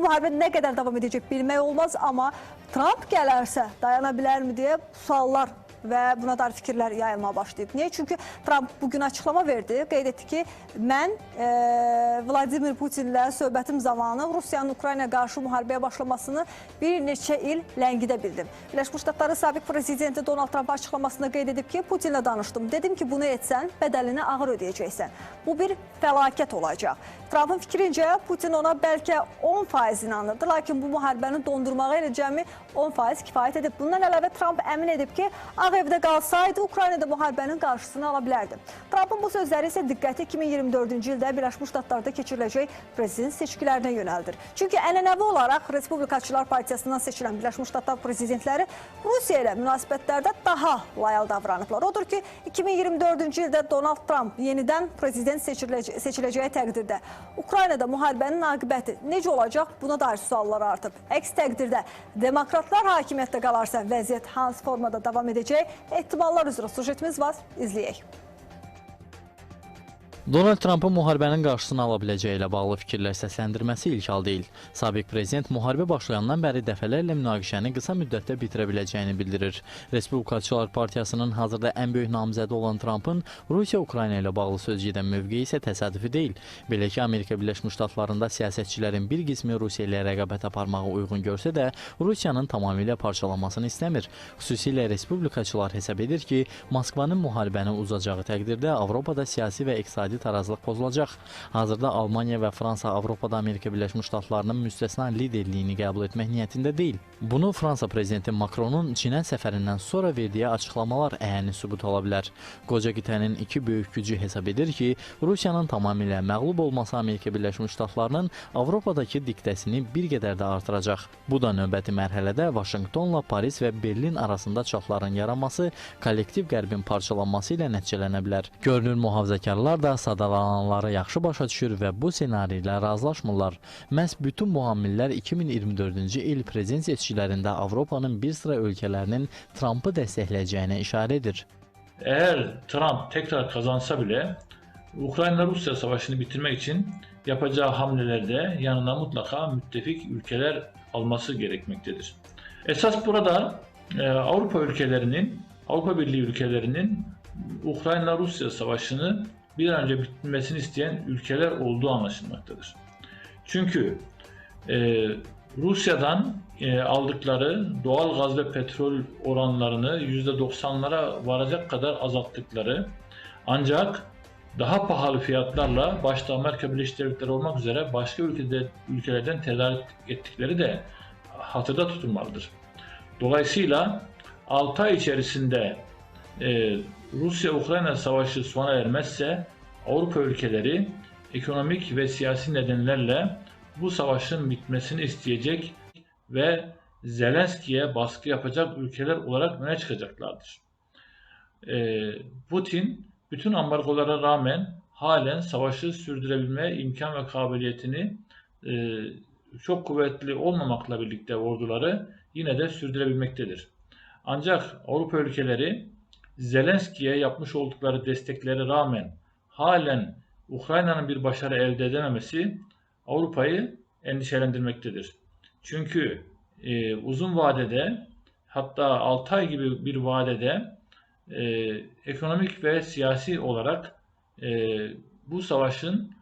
bu müharibə nə qədər davam edəcək bilmək olmaz, amma Trump gələrsə dayana bilərmi deyə suallar və buna dair fikirlər yayılmağa başlayıb. Niyə? Çünki Trump bugün açıqlama verdi. Qeyd etdi ki, mən e, Vladimir Putinlə söhbətim zamanı Rusiyanın Ukraynaya qarşı müharibəyə başlamasını bir neçə il ləngidə bildim. Birləşmiş Ştatların sabiq prezidenti Donald Trump açıqlamasında qeyd edib ki, Putinlə danışdım. Dedim ki, bunu etsən, bədəlini ağır ödəyəcəksən. Bu bir fəlakət olacaq. Trumpın fikrincə Putin ona bəlkə 10% inanırdı, lakin bu müharibəni dondurmağa elə cəmi 10% kifayət edib. Bundan əlavə Trump əmin edib ki, Ağ evdə qalsaydı Ukraynada müharibənin qarşısını ala bilərdi. Trumpın bu sözləri isə diqqəti 2024-cü ildə Birləşmiş Ştatlarda keçiriləcək prezident seçkilərinə yönəldir. Çünki ənənəvi olaraq Respublikaçılar Partiyasından seçilən Birləşmiş Ştatlar prezidentləri Rusiya ilə münasibətlərdə daha layal davranıblar. Odur ki, 2024-cü ildə Donald Trump yenidən prezident seçiləcəyi, seçiləcəyi təqdirdə Ukraynada müharibənin aqibəti necə olacaq buna dair suallar artıb. Əks təqdirdə demokratlar hakimiyyətdə qalarsa vəziyyət hansı formada davam edəcək? ve ehtimallar üzere sujetimiz var. İzleyək. Donald Trampın müharibənin qarşısını ala biləcəyi ilə bağlı fikirlər səsləndirməsi ilk hal deyil. Sabiq prezident müharibə başlayandan bəri dəfələrlə münaqişəni qısa müddətdə bitirə biləcəyini bildirir. Respublikaçılar Partiyasının hazırda ən böyük namizədi olan Trampın Rusiya-Ukrayna ilə bağlı sözgedən mövqeyi isə təsadüfi deyil. Belə ki, Amerika Birləşmiş Ştatlarında siyasətçilərin bir qismi Rusiya ilə rəqabət aparmağı uyğun görsə də, Rusiyanın tamamilə parçalanmasını istəmir. Xüsusilə respublikaçılar hesab edir ki, Moskvanın müharibəni uzacağı təqdirdə Avropada siyasi və iqtisadi tarazlıq pozulacaq. Hazırda Almaniya və Fransa Avropada Amerika Birləşmiş Ştatlarının müstəsna liderliyini qəbul etmək niyyətində deyil. Bunu Fransa prezidenti Makronun Çinə səfərindən sonra verdiyi açıqlamalar əyani sübut ola bilər. Qoca qitənin iki böyük gücü hesab edir ki, Rusiyanın tamamilə məğlub olması Amerika Birləşmiş Ştatlarının Avropadakı diktəsini bir qədər də artıracaq. Bu da növbəti mərhələdə Vaşinqtonla Paris və Berlin arasında çatların yaranması, kollektiv qərbin parçalanması ilə nəticələnə bilər. Görünür mühafizəkarlar da sadalananları yaxşı başa düşür və bu ssenari ilə razılaşmırlar. Məhz bütün bu amillər 2024-cü il prezident seçkilərində Avropanın bir sıra ölkələrinin Trampı dəstəkləyəcəyinə işarə edir. Eğer Trump tekrar kazansa bile Ukrayna-Rusya savaşını bitirmek için yapacağı hamlelerde yanına mutlaka müttefik ülkeler alması gerekmektedir. Esas burada e, Avrupa ülkelerinin, Avrupa Birliği ülkelerinin Ukrayna-Rusya savaşını bir an önce bitmesini isteyen ülkeler olduğu anlaşılmaktadır. Çünkü e, Rusya'dan e, aldıkları doğal gaz ve petrol oranlarını %90'lara varacak kadar azalttıkları ancak daha pahalı fiyatlarla başta Amerika Birleşik Devletleri olmak üzere başka ülkede, ülkelerden tedarik ettikleri de hatırda tutulmalıdır. Dolayısıyla 6 ay içerisinde e, Rusya-Ukrayna savaşı sona ermezse Avrupa ülkeleri ekonomik ve siyasi nedenlerle bu savaşın bitmesini isteyecek ve Zelenski'ye baskı yapacak ülkeler olarak öne çıkacaklardır. Ee, Putin bütün ambargolara rağmen halen savaşı sürdürebilme imkan ve kabiliyetini e, çok kuvvetli olmamakla birlikte orduları yine de sürdürebilmektedir. Ancak Avrupa ülkeleri Zelenski'ye yapmış oldukları desteklere rağmen halen Ukrayna'nın bir başarı elde edememesi Avrupa'yı endişelendirmektedir. Çünkü e, uzun vadede hatta 6 ay gibi bir vadede e, ekonomik ve siyasi olarak e, bu savaşın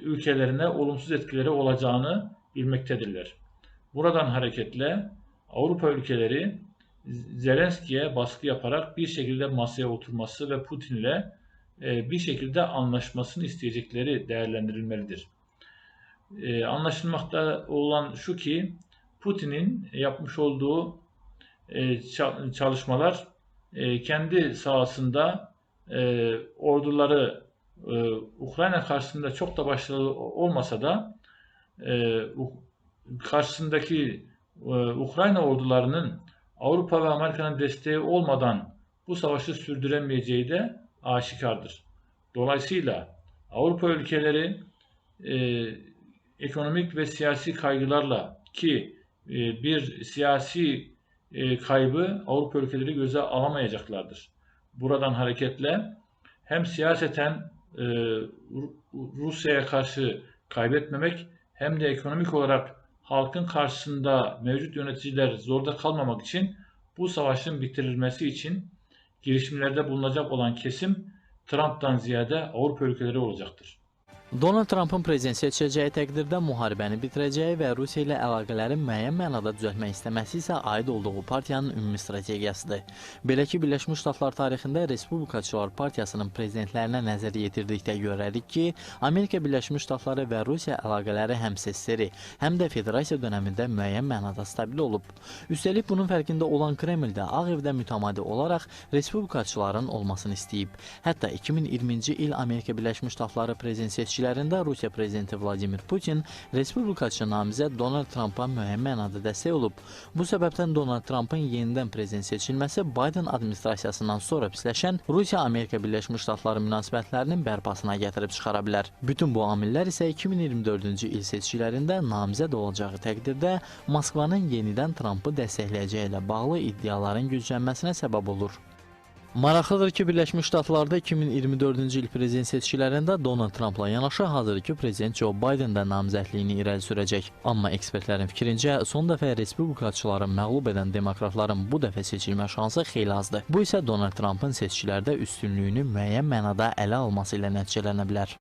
ülkelerine olumsuz etkileri olacağını bilmektedirler. Buradan hareketle Avrupa ülkeleri Zelenski'ye baskı yaparak bir şekilde masaya oturması ve Putin'le e, bir şekilde anlaşmasını isteyecekleri değerlendirilmelidir. E, anlaşılmakta olan şu ki Putin'in yapmış olduğu e, çalışmalar kendi sahasında orduları Ukrayna karşısında çok da başarılı olmasa da karşısındaki Ukrayna ordularının Avrupa ve Amerika'nın desteği olmadan bu savaşı sürdüremeyeceği de aşikardır. Dolayısıyla Avrupa ülkeleri e, ekonomik ve siyasi kaygılarla ki e, bir siyasi e, kaybı Avrupa ülkeleri göze alamayacaklardır. Buradan hareketle hem siyaseten e, Rusya'ya karşı kaybetmemek hem de ekonomik olarak halkın karşısında mevcut yöneticiler zorda kalmamak için bu savaşın bitirilmesi için girişimlerde bulunacak olan kesim Trump'tan ziyade Avrupa ülkeleri olacaktır. Donald Trumpın prezident seçiləcəyi təqdirdə müharibəni bitirəcəyi və Rusiya ilə əlaqələri müəyyən mənada düzəltmək istəməsi isə aid olduğu partiyanın ümumi strategiyasıdır. Belə ki, Birləşmiş Ştatlar tarixində Respublikaçılar Partiyasının prezidentlərinə nəzər yetirdikdə görərik ki, Amerika Birləşmiş Ştatları və Rusiya əlaqələri həm sessiri, həm də federasiya dövründə müəyyən mənada stabil olub. Üstəlik bunun fərqində olan Kreml də Ağ Evdə mütəmadi olaraq Respublikaçıların olmasını istəyib. Hətta 2020-ci il Amerika Birləşmiş Ştatları prezident seçkilərində Rusiya prezidenti Vladimir Putin Respublikaçı namizəd Donald Trumpa müəyyən mənada dəstək olub. Bu səbəbdən Donald Trumpın yenidən prezident seçilməsi Biden administrasiyasından sonra pisləşən Rusiya-Amerika Birləşmiş Ştatları münasibətlərinin bərpasına gətirib çıxara bilər. Bütün bu amillər isə 2024-cü il seçkilərində namizəd olacağı təqdirdə Moskvanın yenidən Trumpı dəstəkləyəcəyi ilə bağlı iddiaların güclənməsinə səbəb olur. Maraqlıdır ki, Birləşmiş Ştatlarda 2024-cü il prezident seçkilərində Donald Trumpla yanaşı hazırki prezident Joe Biden də namizədliyini irəli sürəcək. Amma ekspertlərin fikrincə, son dəfə respublikaçıları məğlub edən demokratların bu dəfə seçilmə şansı xeyli azdır. Bu isə Donald Trumpın seçkilərdə üstünlüyünü müəyyən mənada ələ alması ilə nəticələnə bilər.